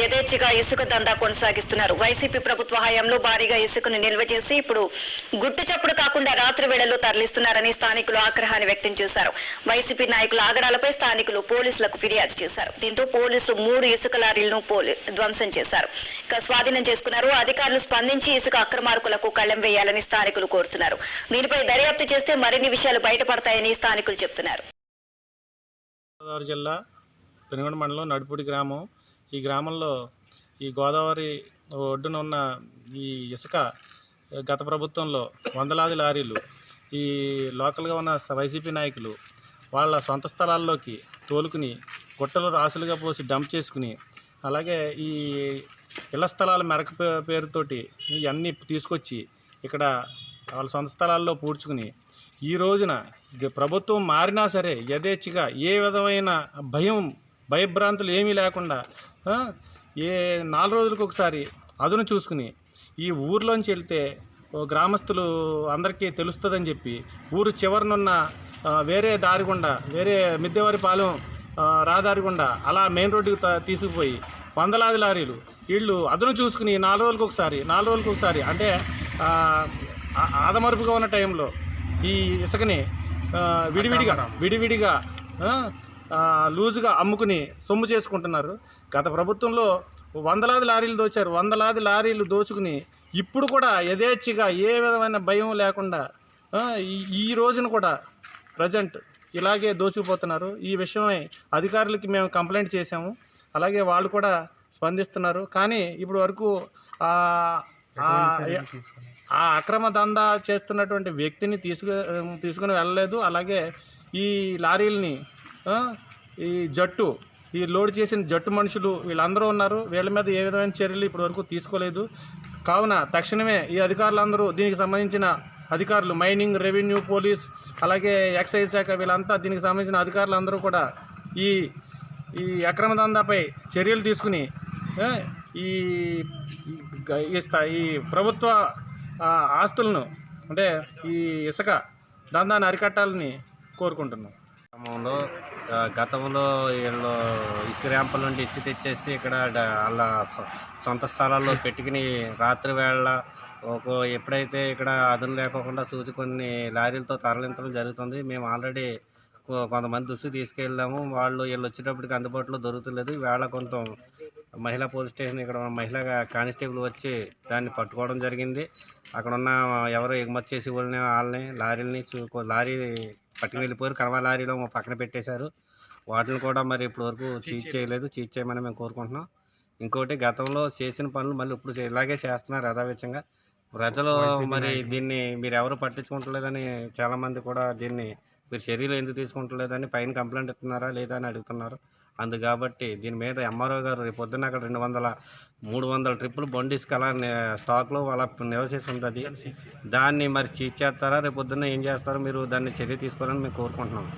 యథేచ్ఛగా ఇసుక దందా కొనసాగిస్తున్నారు. వైసీపీ ప్రభుత్వ హయాంలో భారీగా ఇసుకను నిల్వ చేసి ఇప్పుడు గుట్టు చప్పుడు కాకుండా రాత్రి వేళల్లో తరలిస్తున్నారని స్థానికులు ఆగ్రహాన్ని వ్యక్తం చేశారు. వైసీపీ నాయకుల ఆగడాలపై స్థానికులు పోలీసులకు ఫిర్యాదు చేశారు. దీంతో పోలీసులు మూడు ఇసుక లారీలను ధ్వంసం చేశారు. ఇక స్వాధీనం చేసుకున్నారు. అధికారులు స్పందించి ఇసుక అక్రమార్కులకు కళ్ళెం వేయాలని స్థానికులు కోరుతున్నారు. దీనిపై దర్యాప్తు చేస్తే మరిన్ని విషయాలు బయటపడతాయని స్థానికులు చెబుతున్నారు గోదావరి జిల్లా పెనుగొండ మండలం నడుపుడి గ్రామం ఈ గ్రామంలో ఈ గోదావరి ఒడ్డున ఉన్న ఈ ఇసుక గత ప్రభుత్వంలో వందలాది లారీలు ఈ లోకల్గా ఉన్న వైసీపీ నాయకులు వాళ్ళ సొంత స్థలాల్లోకి తోలుకుని గుట్టలు రాసులుగా పోసి డంప్ చేసుకుని అలాగే ఈ ఇళ్ళ స్థలాల మెరక పే- పేరుతోటి ఇవన్నీ తీసుకొచ్చి ఇక్కడ వాళ్ళ సొంత స్థలాల్లో పూడ్చుకుని ఈ రోజున ప్రభుత్వం మారినా సరే యథేచ్ఛగా ఏ విధమైన భయం భయభ్రాంతులు ఏమీ లేకుండా ఏ నాలుగు రోజులకు ఒకసారి అదును చూసుకుని ఈ ఊర్లోంచి వెళ్తే గ్రామస్తులు అందరికీ తెలుస్తుందని చెప్పి ఊరు చివరనున్న వేరే దారి గుండా వేరే మిద్దెవారి పాలెం ఆ, రహదారి గుండా అలా మెయిన్ రోడ్డుకి తీసుకుపోయి వందలాది లారీలు వీళ్ళు అదును చూసుకుని నాలుగు రోజులకు ఒకసారి నాలుగు రోజులకు ఒకసారి అంటే ఆదమరుపుగా ఉన్న టైంలో ఈ ఇసుకని విడివిడిగా విడివిడిగా లూజుగా అమ్ముకుని సొమ్ము చేసుకుంటున్నారు. గత ప్రభుత్వంలో వందలాది లారీలు దోచారు. వందలాది లారీలు దోచుకుని ఇప్పుడు కూడా యథేచ్ఛగా ఏ విధమైన భయం లేకుండా ఈ ఈ రోజున కూడా ప్రజెంట్ ఇలాగే దోచుకుపోతున్నారు. ఈ విషయమై అధికారులకి మేము కంప్లైంట్ చేశాము. అలాగే వాళ్ళు కూడా స్పందిస్తున్నారు. కానీ ఇప్పుడు వరకు ఆ అక్రమ దందా చేస్తున్నటువంటి వ్యక్తిని తీసుకు తీసుకుని వెళ్ళలేదు. అలాగే ఈ లారీలని ఈ జట్టు ఈ లోడ్ చేసిన జట్టు మనుషులు వీళ్ళందరూ ఉన్నారు. వీళ్ళ మీద ఏ విధమైన చర్యలు ఇప్పటివరకు తీసుకోలేదు. కావున తక్షణమే ఈ అధికారులందరూ దీనికి సంబంధించిన అధికారులు మైనింగ్ రెవెన్యూ పోలీస్ అలాగే ఎక్సైజ్ శాఖ వీళ్ళంతా దీనికి సంబంధించిన అధికారులందరూ కూడా ఈ ఈ అక్రమ దందాపై చర్యలు తీసుకుని ఈ ఈ ఈ ప్రభుత్వ ఆస్తులను అంటే ఈ ఇసుక దందాన్ని అరికట్టాలని కోరుకుంటున్నాం. గ్రామంలో గతంలో వీళ్ళు ఇసుక ర్యాంపుల నుండి ఇసుక తెచ్చేసి ఇక్కడ వాళ్ళ సొంత స్థలాల్లో పెట్టుకుని రాత్రి వేళ ఒక ఎప్పుడైతే ఇక్కడ అదును లేకోకుండా చూసి కొన్ని లారీలతో తరలించడం జరుగుతుంది మేము ఆల్రెడీ కొంతమంది దుస్తు తీసుకెళ్ళాము. వాళ్ళు వీళ్ళు వచ్చేటప్పటికి అందుబాటులో దొరుకుతలేదు. వేళ కొంత మహిళా పోలీస్ స్టేషన్ ఇక్కడ ఉన్న మహిళా కానిస్టేబుల్ వచ్చి దాన్ని పట్టుకోవడం జరిగింది. అక్కడ ఉన్న ఎవరు ఎగుమతి చేసి వాళ్ళని వాళ్ళని లారీలని చూ- లారీ పట్టుకు వెళ్ళిపోయారు కనవా లారీలో మా పక్కన పెట్టేశారు. వాటిని కూడా మరి ఇప్పటి వరకు చీజ్ చేయలేదు. చీజ్ చేయమని మేము కోరుకుంటున్నాం. ఇంకోటి గతంలో చేసిన పనులు మళ్ళీ ఇప్పుడు ఇలాగే చేస్తున్నారు యథావిధంగా. ప్రజలు మరి దీన్ని మీరు ఎవరు పట్టించుకుంటలేదని చాలామంది కూడా దీన్ని మీరు చర్యలు ఎందుకు తీసుకుంటలేదని పైన కంప్లైంట్ ఇస్తున్నారా లేదా అని అడుగుతున్నారు. అందు కాబట్టి దీని మీద ఎంఆర్ఓ గారు రేపు పొద్దున్న అక్కడ రెండు వందల మూడు వందల ట్రిప్పులు బండిస్కి అలా స్టాక్లో అలా నివసేసి ఉంటుంది. దాన్ని మరి చీచేస్తారా రేపు పొద్దున్న ఏం చేస్తారో? మీరు దాన్ని చర్య తీసుకోవాలని మేము కోరుకుంటున్నాం.